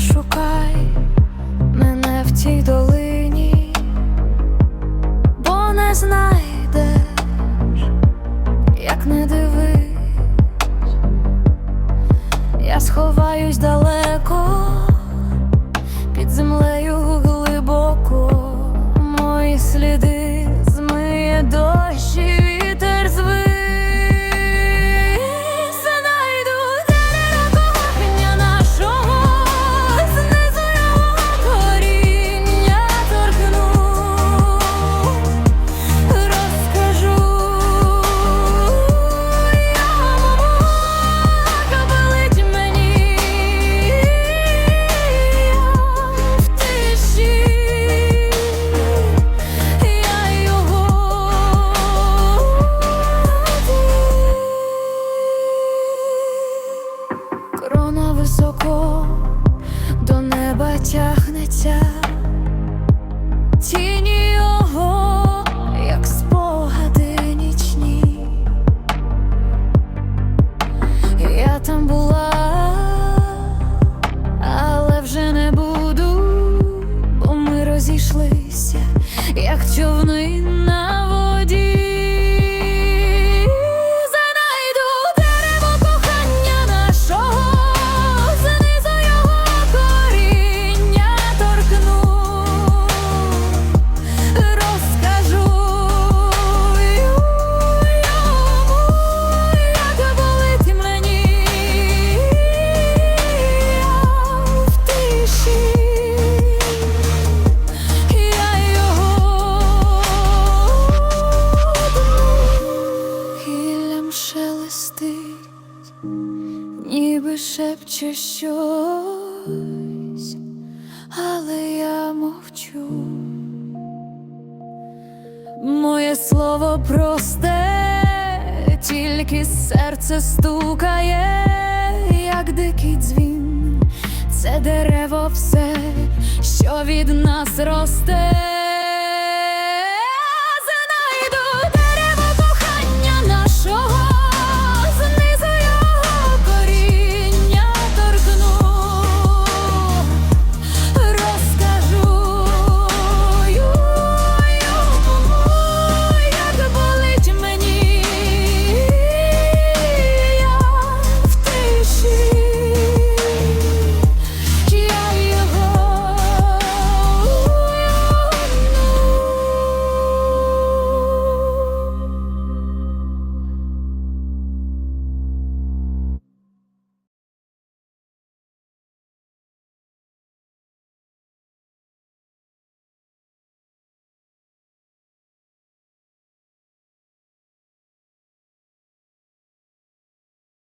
шукай мене в цій долині, бо не знайдеш, як не дивись, я сховаюсь далеко, високо до неба тягнеться, тіні його, як спогади нічні. Я там була, але вже не буду, бо ми розійшлися, як човни шелестить, ніби шепче щось, але я мовчу. Моє слово просте, тільки серце стукає, як дикий дзвін. Це дерево все, що від нас росте.